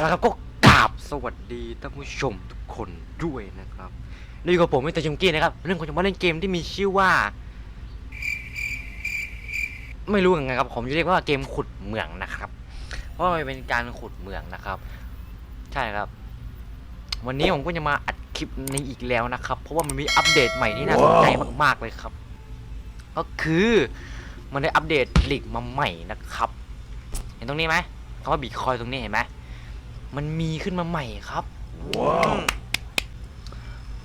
แล้วครับก็กราบสวัสดีท่านผู้ชมทุกคนด้วยนะครับนี่กับผมมิสเตอร์ชงกี้นะครับเรื่องของจะมาเล่นเกมที่มีชื่อว่า ไม่รู้ยังไงครับผมจะเรียกว่าเกมขุดเหมืองนะครับ เพราะมันเป็นการขุดเหมืองนะครับ ใช่ครับ วันนี้ผมก็จะมาอัดคลิปนี้อีกแล้วนะครับ เพราะว่ามันมีอัปเดตใหม่ที่น่าสนใจมากๆเลยครับ ก็คือมันได้อัปเดตลีกมาใหม่นะครับ เห็นตรงนี้ไหมคำว่าบิตคอยตรงนี้เห็นไหม มันมีขึ้นมาใหม่ครับว้าว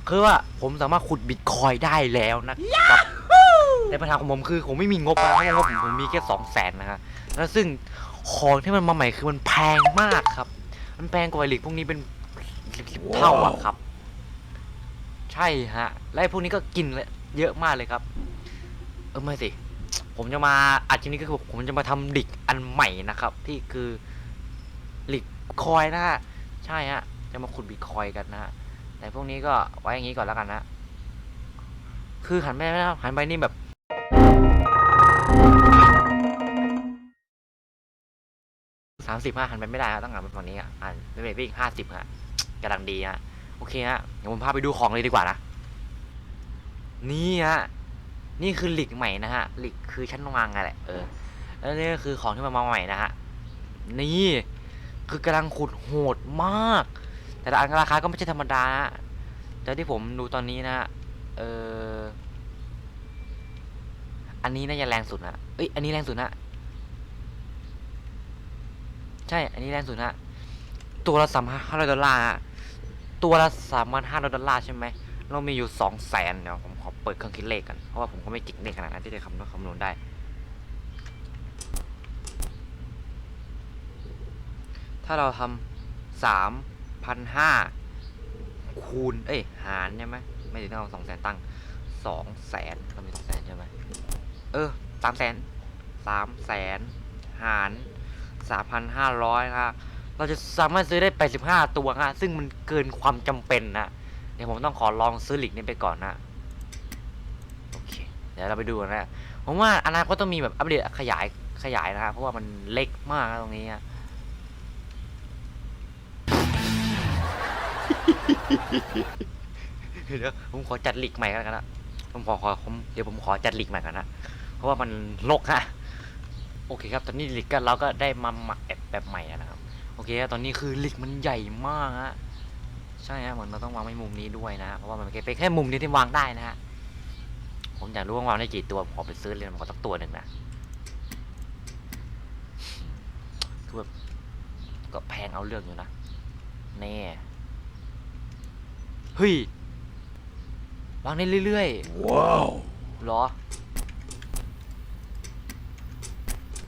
คือว่าผมสามารถขุดบิตคอยได้แล้วนะครับ แต่ปัญหาของผมคือผมไม่มีงบนะเพราะว่าผมผมมีแค่สองแสนนะฮะแล้วซึ่งของที่มันมาใหม่คือมันแพงมากครับ มันแพงกว่าไอลิกพวกนี้เป็นสิบๆเท่าอะครับ ใช่ฮะ และไอ้พวกนี้ก็กินเลยเยอะมากเลยครับ เออไม่สิ ผมจะมาอัดทีนี้ก็คือผมจะมาทำลิกอันใหม่นะครับ ที่คือลิก คอยนะฮะ ใช่ฮะ จะมาขุดบิตคอยกันนะฮะ แต่พวกนี้ก็ไว้อย่างนี้ก่อนแล้วกันนะ คือหันไปนะหันไปนี่แบบสามสิบห้าหันไปไม่ได้ครับต้องหันไปฝั่งนี้อะอ่านไม่เป็นอีกห้าสิบฮะกำลังดีฮะ โอเคฮะ เดี๋ยวผมพาไปดูของเลยดีกว่านะ นี่ฮะ นี่คือหลีกใหม่นะฮะ หลีกคือชั้นวางไงแหละ เออ แล้วนี่ก็คือของที่มันมาใหม่นะฮะ นี่ คือกำลังขุดโหดมาก แต่ละอันราคาก็ไม่ใช่ธรรมดานะแต่ที่ผมดูตอนนี้นะเอออันนี้น่าจะแรงสุดนะเอ้ยอันนี้แรงสุดนะใช่ อันนี้แรงสุดนะตัวละสามห้าร้อยดอลลาร์ฮะตัวละสามพันห้าร้อยดอลลาร์ใช่ไหมเรามีอยู่สองแสนเดี๋ยวผมขอเปิดเครื่องคิดเลขกันเพราะว่าผมก็ไม่เก่งเลขขนาดนั้นที่จะคำนวณคำนวณได้ ถ้าเราทำสามพันห้าคูณ เอ้ย หารใช่ไหมไม่ถึงต้องเอาสองแสนตั้งสองแสนเรามีสองแสนใช่ไหมเออสามแสนสามแสนหารสามพันห้าร้อยนะเราจะสามารถซื้อได้แปดสิบห้าตัวฮะซึ่งมันเกินความจำเป็นนะเดี๋ยวผมต้องขอลองซื้อหลีกนี้ไปก่อนนะโอเค เดี๋ยวเราไปดูกันนะผมว่าอนาคตต้องมีแบบอัปเดตขยายขยายนะฮะเพราะว่ามันเล็กมากตรงนี้อะ เดี๋ยวผมขอจัดหลีกใหม่กันนะผมขอขอผมเดี๋ยวผมขอจัดหลีกใหม่กันนะเพราะว่ามันลกฮะโอเคครับ ตอนนี้หลีกก็เราก็ได้มามาแบบแบบใหม่นะครับ โอเคตอนนี้คือหลีกมันใหญ่มากฮะใช่ฮะเหมือนเราต้องวางไว้มุมนี้ด้วยนะเพราะว่ามันเป็นแค่มุมนี้ที่วางได้นะฮะผมอยากรู้ว่าวางได้กี่ตัวผมขอไปซื้อเลยมันขอสักตัวหนึ่งนะคือแบบก็แพงเอาเรื่องอยู่นะแน่ เฮ้ยวางได้เรื่อยว้าวๆเหรอ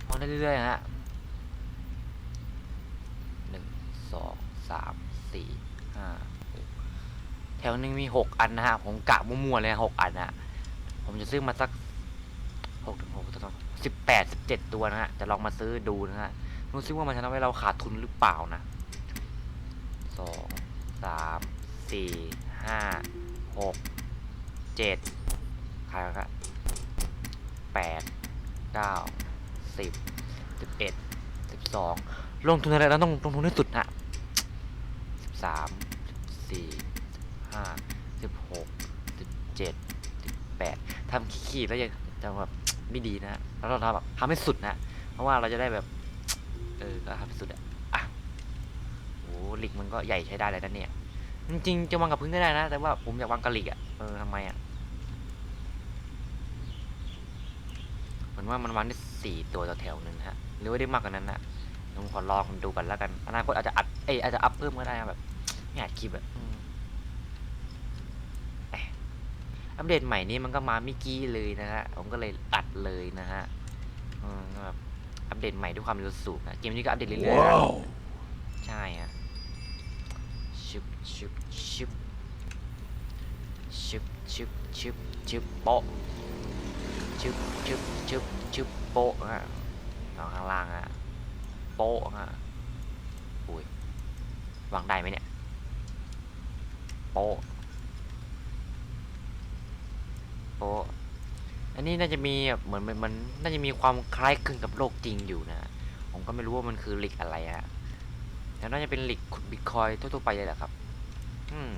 วางได้เรื่อยๆฮะหนึ่งสองสามสี่ห้าหกแถวหนึงมีหกอันนะฮะ ผมกะมั่วๆเลยหกอันนะผมจะซื้อมาสักหกถึงหกต้องสิบแปดสิบเจ็ดตัวนะฮะ จะลองมาซื้อดูนะฮะรู้สึกว่ามันจะทำให้เราขาดทุนหรือเปล่านะสองสาม สี่ห้าหกเจ็ดขายแล้วก็แปดเก้าสิบสิบเอ็ดสิบสองลงทุนอะไรเราต้องลงทุนให้สุดนะสิบสามสี่ห้าสิบหกสิบเจ็ดสิบแปดทำขี้ๆแล้วยังจะแบบไม่ดีนะแล้วเราทำแบบทำให้สุดนะ เพราะว่าเราจะได้แบบ เออก็ทำให้สุดอะอะโอ้หลิกมันก็ใหญ่ใช้ได้เลยนะเนี่ย จริงๆจะวางกับพื้นก็ได้นะ แต่ว่าผมอยากวางกะหลิกอะเออทำไมอะเหมือนว่ามันวางได้สี่ตัวต่อแถวหนึ่งฮะหรือว่าได้มากกว่านั้นนะเดี๋ยวผมขอลองดูกันแล้วกันอนาคตอาจจะอัดเอยอาจจะอัพเพิ่มก็ได้นะแบบไม่อัดคลิปอะอืมเอ๊ะอัปเดตใหม่นี้มันก็มาไม่กี้เลยนะฮะผมก็เลยอัดเลยนะฮะอืมแบบอัปเดตใหม่ด้วยความเร็วสูงนะเกมนี้ก็อัปเดตเรื่อยๆนะว้าวใช่ฮะ ชุบชุบชุบชุบชุบชุบชุบโปะชุบชุบชุบชุบโปะฮะเอาข้างล่างฮะโปะฮะอุ้ยวางได้ไหมเนี่ยโปะโปะอันนี้น่าจะมีแบบเหมือนมันมันน่าจะมีความคล้ายคลึงกับโลกจริงอยู่นะ ผมก็ไม่รู้ว่ามันคือเหล็กอะไรฮะ แล้วน่าจะเป็นหลิกขุดบิตคอยทั่วๆไปเลยแหละครับ อืม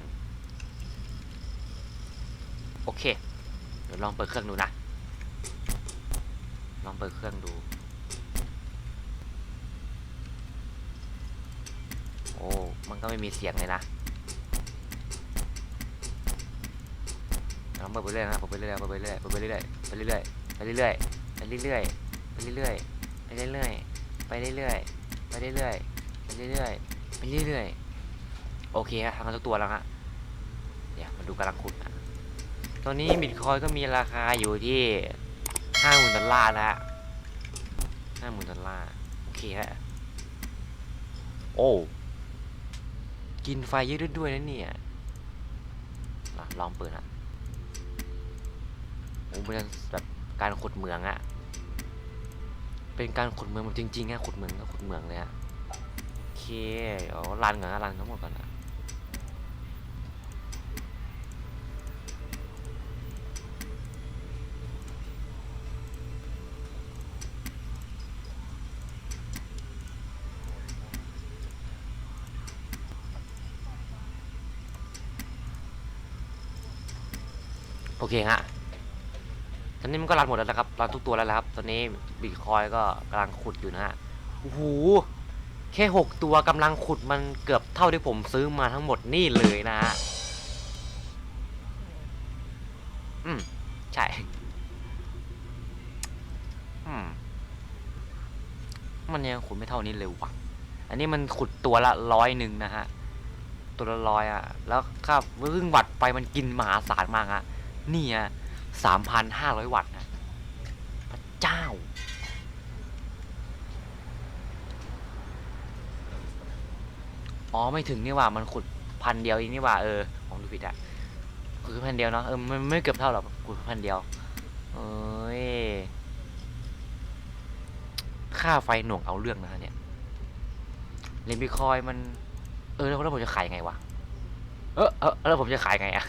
โอเค เดี๋ยวลองเปิดเครื่องดูนะ ลองเปิดเครื่องดู โอ้ มันก็ไม่มีเสียงเลยนะลองเปิดไปเรื่อยนะเปิดไปเรื่อยเปิดไปเรื่อยเปิดไปเรื่อยไปเรื่อยไปเรื่อยไปเรื่อยไปเรื่อยไปเรื่อยไปเรื่อยไปเรื่อยไปเรื่อย เรื่อยไปเรื่อยๆโอเคฮะทำกันทุกตัวแล้วฮะเดี๋ยวมาดูกำลังขุดนะตอนนี้บิตคอยก็มีราคาอยู่ที่ห้าหมื่นดอลลาร์นะฮะห้าหมื่นดอลลาร์โอเคฮะโอ้กินไฟเยอะด้วยนะเนี่ยลองเปิดนะโอ้เป็นแบบการขุดเหมืองอะเป็นการขุดเหมืองแบบจริงๆอะขุดเหมืองก็ขุดเหมืองเลยอะ เคเดี๋ยวรันก่อนนะรันทั้งหมดก่อนนะโอเคฮะ ตอนนี้มันก็รันหมดแล้วนะครับ รันทุกตัวแล้วนะครับ ตอนนี้บิตคอยก็กำลังขุดอยู่นะฮะ โอ้โห แค่หกตัวกำลังขุดมันเกือบเท่าที่ผมซื้อมาทั้งหมดนี่เลยนะฮะอืม ใช่ อืม มันยังขุดไม่เท่านี้เลยวะอันนี้มันขุดตัวละร้อยหนึ่งนะฮะ ตัวละร้อยอะ แล้วค่าเรื่งวัตต์ไฟมันกินมหาศาลมากอะนี่อะสามพันห้าร้อยวัตต์นะพระเจ้า อ๋อไม่ถึงนี่หว่ามันขุดพันเดียวเองนี่หว่าเออผมดูผิดอะขุดแค่พันเดียวเนาะเออมันไม่เกือบเท่าหรอกขุดแค่พันเดียวเอ้ยค่าไฟหน่วงเอาเรื่องนะฮะเนี่ยเหรียญบิตคอยน์มัน เออแล้วแล้วผมจะขายยังไงวะเออเออแล้วผมจะขายไงอะ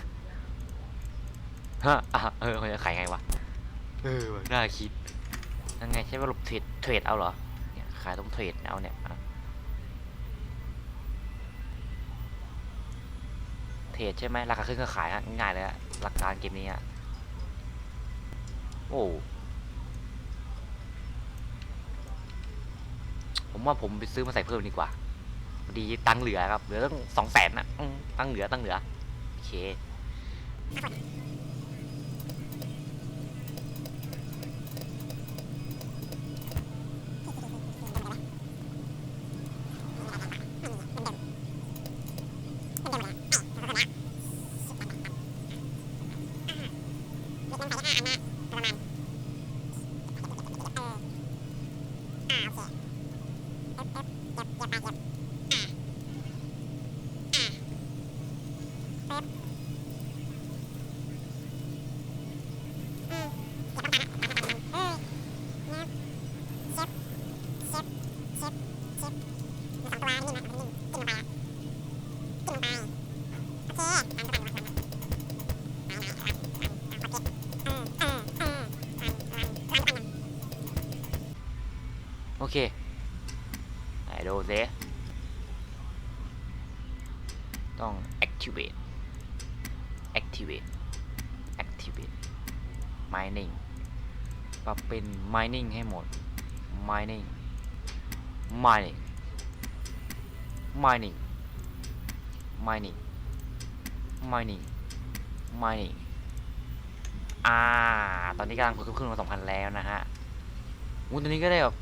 ฮะอะเออผมจะขายไงวะเออว่ะน่าคิดยังไงใช่ว่าหลบเทรดเทรดเอาเหรอเนี่ยขายตรงเทรดเอาเนี่ย ทรดใช่ไหมราคาขึ้นก็ขายฮะง่ายเลยฮะหลักการเกมนี้ฮะโอ้ผมว่าผมไปซื้อมาใส่เพิ่มดีกว่าดีตังเหลือครับเหลือตั้งสองแสนนะตังเหลือตังเหลือโอเค โอเคไหนดูซิต้อง activate activate activate mining ปรับเป็น mining ให้หมด mining mining mining mining mining mining อ่า ตอนนี้กำลังเพิ่มขึ้นมาสองพันแล้วนะฮะอู้ตอนนี้ก็ได้แบบ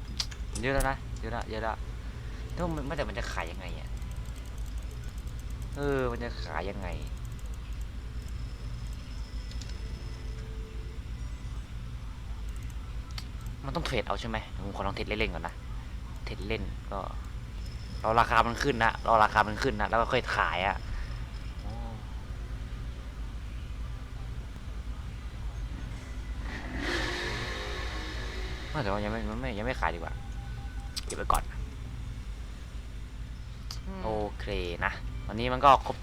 เยอะแล้วนะเยอะละเยอะละแต่ว่ามันไม่แต่มันจะขายยังไงอะเออ มันจะขายยังไง มันต้องเทรดเอาใช่ไหมผมขอลองเทรดเล่นๆก่อนนะ เทรดเล่นก็เราราคามันขึ้นนะเราราคามันขึ้นนะ แล้วก็ค่อยขายอะ่ะไม่แต่ว่ายังไม่มันไม่ยังไม่ขายดีกว่า เก็บไว้ก่อน โอเคนะวันนี้มันก็ครบ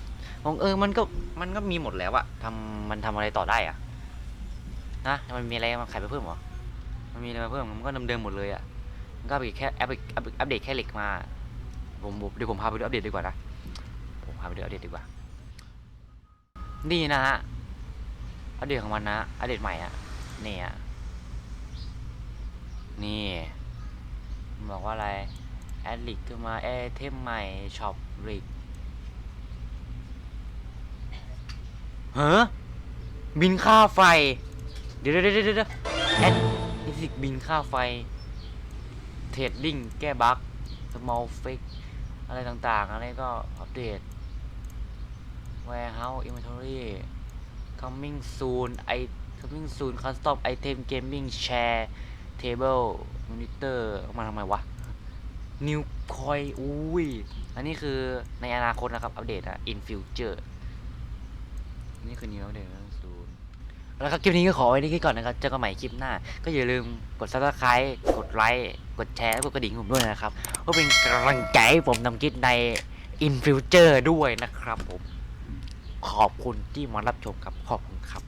เออมันก็มันก็มีหมดแล้วอะทำมันทำอะไรต่อได้อะนะมันมีอะไรมาขายไปเพิ่มเหรอมันมีอะไรมาเพิ่มมันก็เดิมๆหมดเลยอะมันก็ไปแค่แอปอัปเดตแค่เหล็กมาผมผมเดี๋ยวผมพาไปดูอัปเดตดีกว่านะผมพาไปดูอัปเดตดีกว่านี่นะฮะอัปเดตของมันนะอัปเดตใหม่อะนี่อะนี่ บอกว่าอะไรแอดลิกขึ้นมาแอเทมใหม่ช็อปริกเฮ้อบินค่าไฟ เดี๋ยวเดี๋ยวเดี๋ยวเดี๋ยวแอดลิสิกบินค่าไฟ เทรดดิ้งแก้บั๊ก small fix อะไรต่างๆ อะไรก็อัปเดต warehouse inventory coming soon i coming soon custom item gaming share table monitor เอามาทำไมวะ new coin อุ้ย อันนี้คือในอนาคตนะครับ อัปเดตอะ in future นี่คือ new update นะ soon แล้วครับคลิปนี้ก็ขอไว้ที่ก่อนนะครับเจอกันใหม่คลิปหน้า ก็อย่าลืมกด subscribe กดไลค์กดแชร์กดกระดิ่งผมด้วยนะครับเพื่อเป็นกำลังใจให้ผมทำคลิปใน in future ด้วยนะครับผม ขอบคุณที่มารับชมครับ ขอบคุณครับ